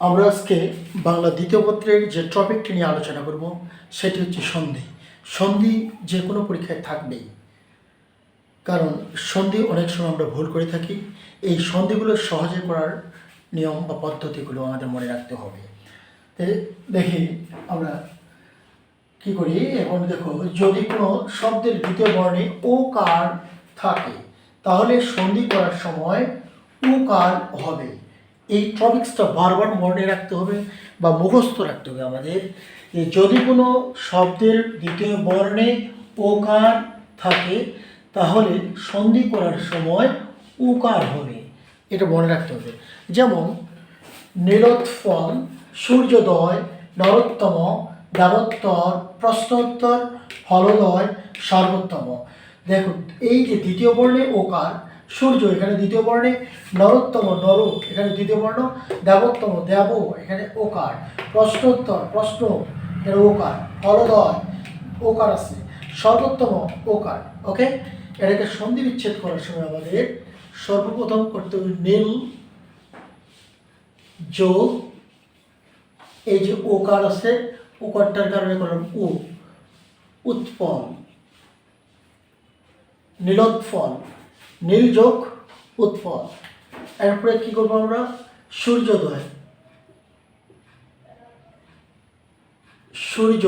আমরা আজকে বাংলা দ্বিতীয় পত্রের যে টপিকটি নিয়ে আলোচনা করব, সেটি হচ্ছে সন্ধি। সন্ধি যে কোনো পরীক্ষায় থাকবেই। কারণ সন্ধি অনেক সময় আমরা ভুল করে থাকি। এই সন্ধিগুলো সহজে করার নিয়ম বা পদ্ধতিগুলো আমাদের মনে রাখতে হবে। দেখি আমরা কি করি? এখন দেখো, যদি কোনো শব্দের দ্বিতীয় বর্ণে ও কার থাকে, তাহলে সন্ধি করার সময় ও কার হবে। এই টপিক্সটা বারবার মনে রাখতে হবে বা মুখস্থ রাখতে হবে আমাদের যে যদি কোনো শব্দের দ্বিতীয় বর্ণে ওকার থাকে, তাহলে সন্ধি করার সময় উকার হবে। এটা মনে রাখতে হবে। যেমন নীলোৎফল সূর্যোদয়, নরোত্তম দেবোত্তর প্রশ্নোত্তর, হলোদয়, সর্বোত্তম। দেখুন, এই যে দ্বিতীয় বর্ণে ওকার সূর্য, এখানে দ্বিতীয় বর্ণে, নরোত্তম নর এখানে দ্বিতীয় বর্ণ, দেবোত্তম, দেব, এখানে ওকার, প্রশ্নোত্তর, প্রশ্ন, এখানে ওকার, ফলোদয়, ওকার আছে, সর্বোত্তম, ওকার ওকে এটাকে সন্ধি বিচ্ছেদ করার সময় আমাদের সর্বপ্রথম করতে হবে নীল যোগ এই যে ওকার আছে, ওকারটার কারণে করলাম উ, উৎপল নীলোৎফল নীল যোগ উৎপল। এরপরে কি করব আমরা? সূর্যোদয়। সূর্য,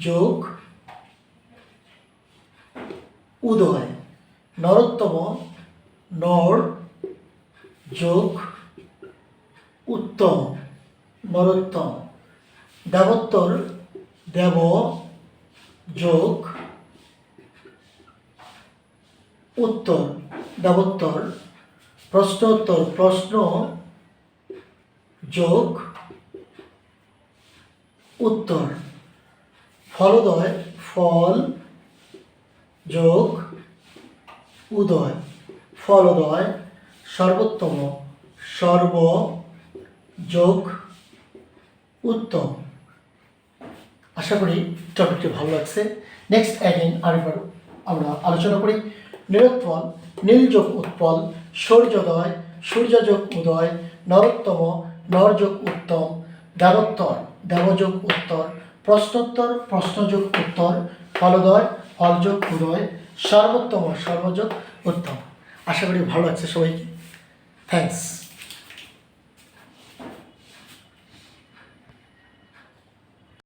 যোগ, উদয়। নরোত্তম, নর, যোগ, উত্তম, নরোত্তম। দেবোত্তর, দেব, যোগ, উত্তর। দেবোত্তর, প্রশ্নোত্তর, প্রশ্ন, যোগ, উত্তর। ফলোদয়, ফল, যোগ, উদয়। ফলোদয়, সর্বোত্তম, সর্ব, যোগ, উত্তম। আশা করি টপিকটি ভালো লাগছে। নেক্সট অ্যাগেন আরেকবার আমরা আলোচনা করি। নিরোৎপল নীলযোগ উৎপল, সূর্যোদয়, সূর্যযোগ উদয়, নরোত্তম, নরযোগ উত্তম দেবোত্তর দেবযোগ উত্তর, প্রশ্নোত্তর, প্রশ্নযোগ উত্তর, ফলোদয়, ফলযোগ উদয়, সর্বোত্তম, সর্বযোগ উত্তম। আশা করি ভালো লাগছে সবাইকে। থ্যাংকস